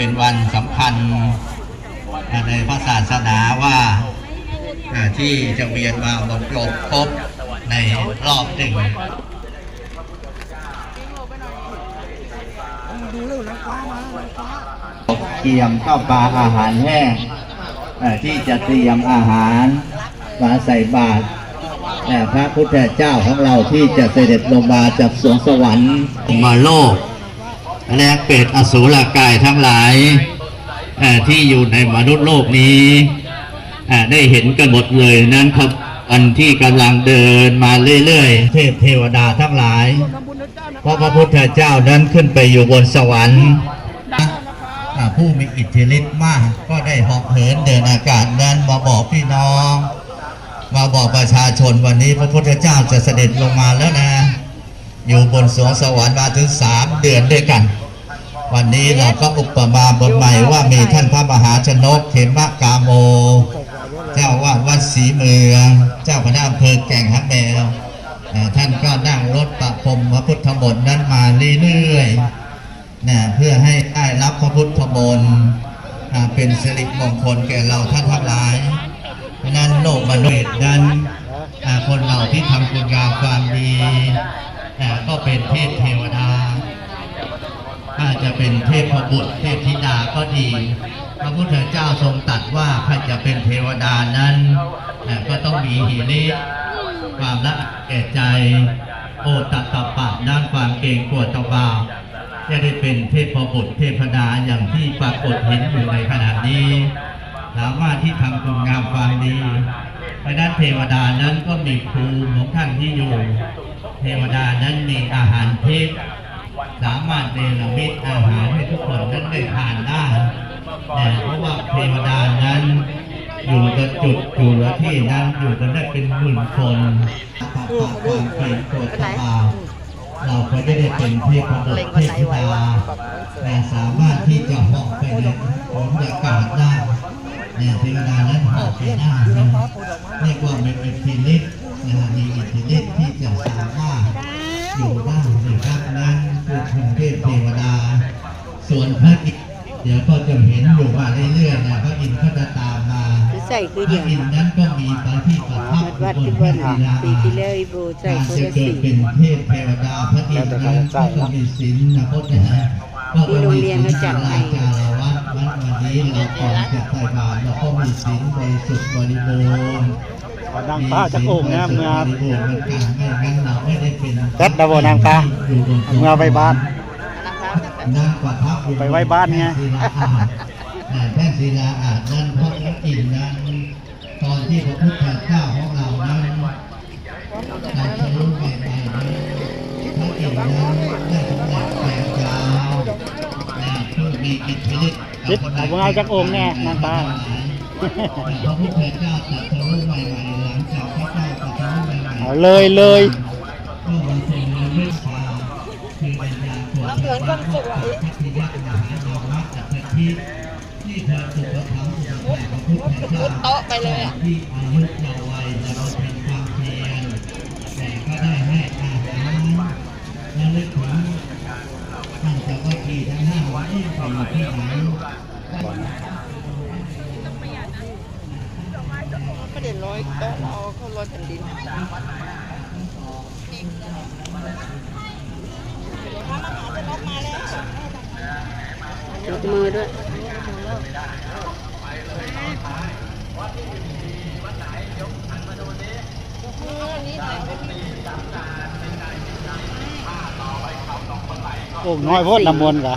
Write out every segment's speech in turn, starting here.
เป็นวันสำคัญในพระศาสนาว่าที่จะเวียนมาบนโลกครบในรอบหนึ่งเตรียมข้าวปลาอาหารแห้งที่จะเตรียมอาหารมาใส่บาตรพระพุทธเจ้าของเราที่จะเสด็จลงมาจากสวงสวรรค์มาโลก และเปรตอสูรกายทั้งหลายที่อยู่ในมนุษย์โลกนี้ได้เห็นกันหมดเลยนั้นครับอันที่กำลังเดินมาเรื่อยๆ เทพเทวดาทั้งหลายเพราะพระพุทธเจ้านั้นขึ้นไปอยู่บนสวรรค์ผู้มีอิทธิฤทธิ์มากก็ได้หาะเหินเดินอากาศนั้นมาบอกพี่น้อง มาบอกประชาชนวันนี้พระพุทธเจ้าจะเสด็จลงมาแล้วนะ อยู่บนสวงสวรรค์มาถึงสามเดือนด้วยกัน วันนี้เราก็อุปมาบทใหม่ว่ามีท่านพระมหาชนกเขมะกาโม เจ้าวาดวัดศรีเมือง เจ้าคณะอำเภอแก่งฮักแมวท่านก็นั่งรถประพรมพระพุทธมนต์นั้นมาเรื่อยๆนะเพื่อให้ได้รับพระพุทธมนต์เป็นสิริมงคลแก่เราท่านทั้งหลายเพราะนั้นโลกมนุษย์นั้นคนเราที่ทำคุณงามความดี ก็เป็นเทพเทวดาถ้าจะเป็นเทพบุตรเทพธิดาก็ดี พระพุทธเจ้าทรงตรัสว่าใครจะเป็นเทวดานั้นอ่ก็ต้องมีหิริความละแก่ใจ โอตตะปะด้านความเกรงกลัวต่อบาปจะได้เป็นเทพบุตรเทพดาอย่างที่ปรากฏเห็นอยู่ในขณะนี้ สามารถที่ทำคุณงามความดีเพราะนั้นเทวดานั้นก็มีครูของท่านที่อยู่ เทวดานั้นมีอาหารทิพย์สามารถเนรมิตอาหารให้ทุกคนนั้นได้ทานได้แต่เพราะว่าเทวดานั้น อยู่กับจุดอยู่กับที่นั้นอยู่กันได้เป็นหมื่นคนปากปากความเกรงโกรธตาบาเราก็ได้ได้เป็นเทพบุตรเทพธิดาแต่สามารถที่จะหาะไปในของอากาศได้เนี่ยเทวดานั้นหาะไปได้นะเรียกว่ามีอิทธิฤทธิ์นะมีอิทธิฤทธิ์ที่จะสามารถ เดี๋ยวก็จะเห็นอยู่มาเรื่อยๆนะพระอินทร์ก็จะตามมาใส่คือพเดีระยวอินทร์นั้นก็มีปฏิปทับวัดอยู่วัดบที่นพเพิ่ระนศิลาปีที่แล้วอีโบใส่การคนจะละเกิสีดเป็นเทพเทวดาพระอินทร์นั้นก็ต้องมีศีลนะพจน์นะฮะก็ต้องมีศีลจาราจารวัดวัดวันนี้เราก่อนจะใส่บาตรเราก็มีศีลบริสุทธิ์บริบูรณ์นางฟ้าจากโอ่งเนี่ยเมื่อบริบูรณ์เหมือนกันไม่งั้นเราไม่ได้เป็นแพทย์ดาวนางฟ้าอยู่บนเมื่อไปบ้าน ไปไว้บ้านไงแต่แพทย์ศิลาอาจนั้นเพราะพระอินทร์นั้นตอนที่พระพุทธเจ้าของเรานั้นตรัสรู้ใหม่ๆนั้นพระอินทร์นั้นได้สำเร็จแปลงยาวและผู้มีอิทธิฤทธิ์จิตเอาไว้จากโอ่งแน่นางฟ้าพระพุทธเจ้าตรัสรู้ใหม่ๆหลังจากพระเจ้าตรัสรู้ใหม่ๆเอาเลยเลยก็บางคนเร ตัวเถิดก็สวยที่ยักษ์มหาโลมัตตะที่ที่เธอสุขธรรมสุขธรรมพระพุทธเจ้าโต๊ะไปเลยอะเยาว์วัยจะเราเป็นความเพียรแต่ก็ได้ให้อาหารและเจ้าก็ทีทั้งห้าวัดที่อยู่ที่ไหนก็เด็นร้อยก็เราเขาร้อยแผ่นดิน ยกมือด้วยโอ่งน้อยโพดน้ำมนต์กะ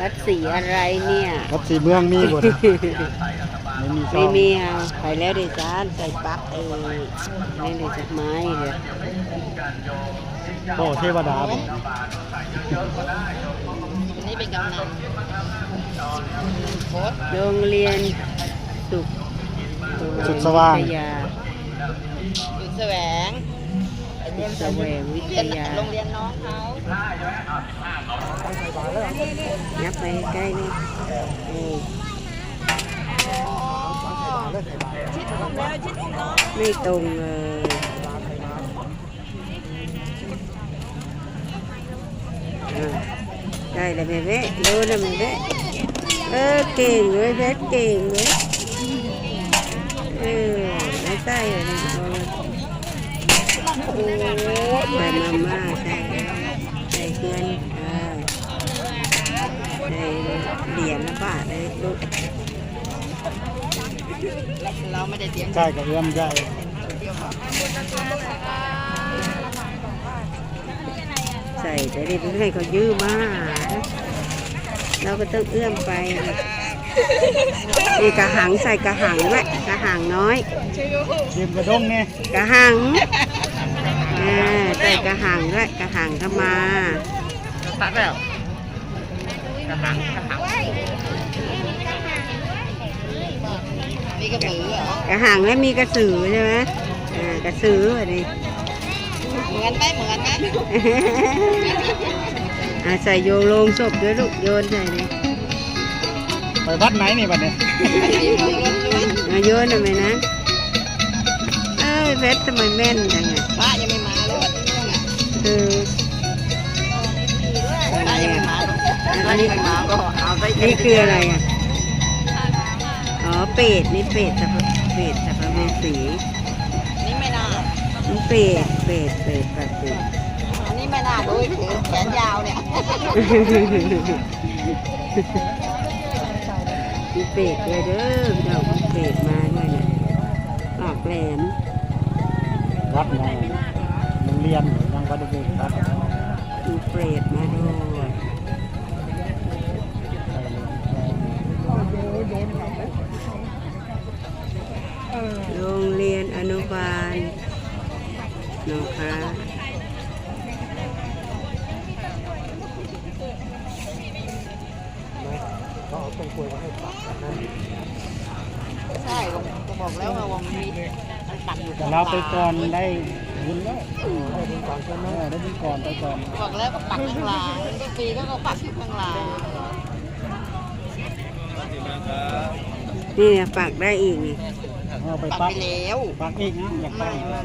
วัดสีอะไรเนี่ยวัดสีเมืองมีบ่นะไม่มีช่ไม่องมีเอาไปแล้วเดจานใส่ปลั๊กเองนี่เลยจากไม้เลย โอ้เทวดาบ่นี่เป็นกำนันโรงเรียนสุขสุดสว่าง วิทยาสุดแสวงสุขแสวงวิทยาโรงเรียนน้องเขายับไปใกล้นี่นี่ไม่ตรงเลยอะ ได้เลยแม่เว้เร็วนะแม่เว้เออเก่งเลยเพชรเก่งเลยเออไม่ใส่เลยโอ้ใส่มาม่าใส่ใส่เงินเออใส่เหรียญละบาทเลยลูกเราไม่ได้เตรียมใช่กับเอื้อมใช่ ใส่แต่นี่เพื่อให้เขายื้อมาเราก็ต้องเอื้อมไปนี่กระหังใส่กระหังแหละกระหังน้อยยืมกระด้งเนี่ยกระหังอ่าใส่กระหังด้วยกระหังเข้ามาตัดแล้วกระหังกระหังนี่กระสือเหรอกระหังแล้วมีกระสือใช่ไหมอ่ากระสืออันนี้ เหมือนไหมเหมือนไหมอ่าใส่โยงโลงศพด้วยลูกโยนใส่เลยไปวัดไหนนี่บัดเนี่ยอ่าโยนหน่อยไหมนะเอ้ยเพชรทำไมแม่นจังอะพระยังไม่มาเลยวันนี้น่ะเออพระยังไม่มาพระยังไม่มาก็เอาไปนี่คืออะไรอะอ๋อเป็ดนี่เป็ดสัพเป็ดสัพเวสีนี่ไม่น่า นี่เป็ดเป็ดเป็ดปฏิอันนี้ไม่น่าด้วยถือแขนยาวเนี่ยมีเป็ดด้วยเด้อพี่น้องมีเป็ดมาด้วยเนี่ยปากแหลมวัดไหนโรงเรียนยังวัดเด็กวัดมีเป็ดมาด้วยโรงเรียนอนุบาล หนองคาใช่ผมบอกแล้วว่ามันมีมันปักอยู่แต่เราไปก่อนได้บุญแล้วได้บุญก่อนใช่ไหมได้บุญก่อนไปก่อนบอกแล้วก็ปักข้างหล่างทุกปีก็ก็ปักอยู่ข้างหล่างนี่เนี่ยปากได้อีกนี่ เอาไปปักปักไปแล้วปักอีกนะอยากไปไม่ไม่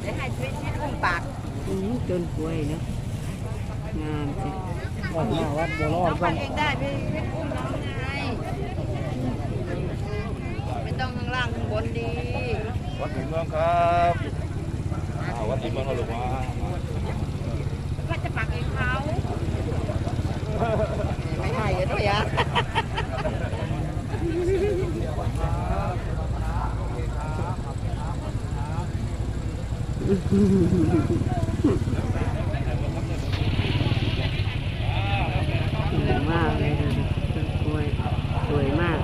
เดี๋ยวให้ชีวิตชีวิตคงปากอื้อต้นกล้วยเนอะงามจ้ะวัดหน้าวัดบัวรอดปับ้ากงเองได้พี่ชีวิตอุ้มน้องไงไม่ต้อง ข้างล่างข้างบนดี วัดถึงเมืองครับอ่าวัดถึงเมืองเขาหรือว่าก็จะปักเองเขาไม่ให้อะด้วยอะ สวยมากเลยนะต้นกล้วยสวยมาก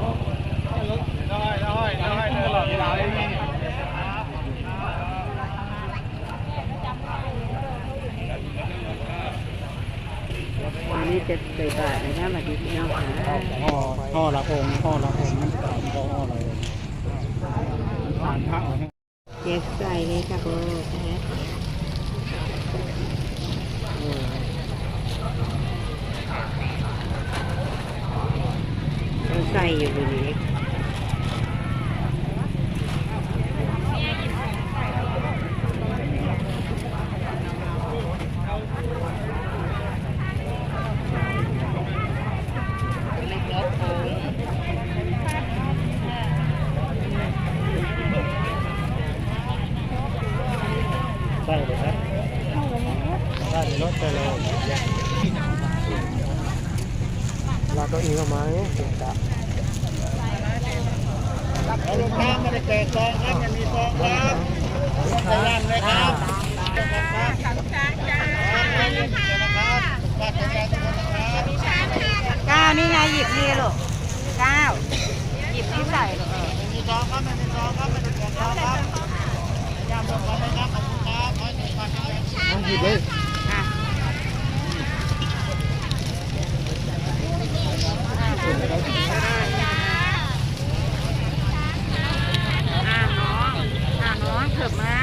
อันนี้ จะใส่บาทนะคะมาดีพี่น้องค่ะห่อห่อละองค์ห่อละองค์มันสามห่ออะไรสานพระเหรอเนี่ยเก็บใส่เลยค่ะโอ้แพ้โอ้ต้องใส่อยู่บนนี้ เล็กแล้วโค้ง ใช่เลยครับใช่รถไปเลยลาตัวเองเอาไหมเก่งจ้ะรับเอาลงน้ำไม่ได้เกิดซองครับยังมีซองครับใส่ย่างเลยครับครับฝากใจทุกคนนะครับก้านี่ไงหยิบนี่ลูกก้าหยิบนี่ใส่ลูกเออมีซองครับมีซองครับม่ได้เกิดซองครับยางลงก่อนนะครับ หยิบเลยอะอะน้องอะน้องเถิบมา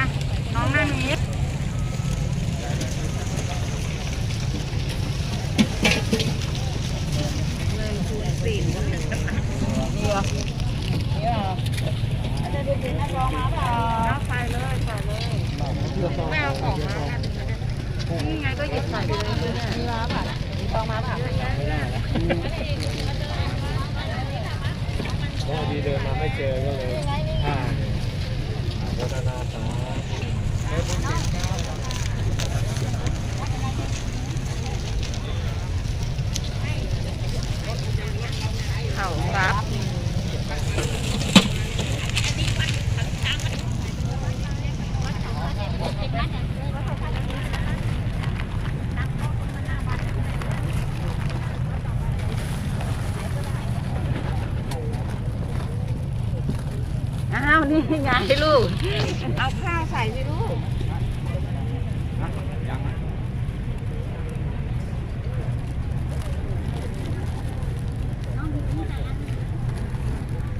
อ้าวนี่ไงลูก เอาข้าวใส่สิลูก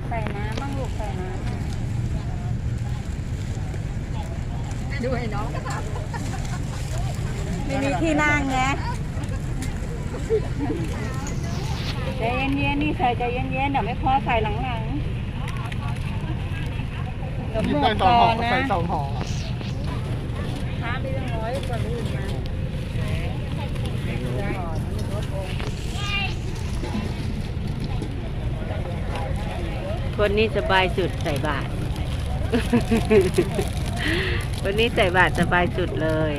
ใส่น้ำบ้างลูกใส่น้ำดูให้น้องก็ทำไม่มีที่นั่งไงใจเย็นๆนี่ใส่ใจเย็นๆเดี๋ยวไม่พอใส่หลัง ๆเดี๋ยวหมดก่อนนะใส่สองห่อค้าไปตั้งร้อยกว่าลูกมาคนนี้สบายสุดใส่บาท คนนี้ใส่บาทสบายสุดเลย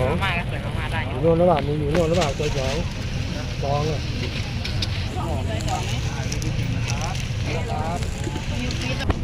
อมากสวยมากได้อยู่นู่นหรือเปล่ามีอยู่นู่นหรือเปล่าตัวสองสองอะครับ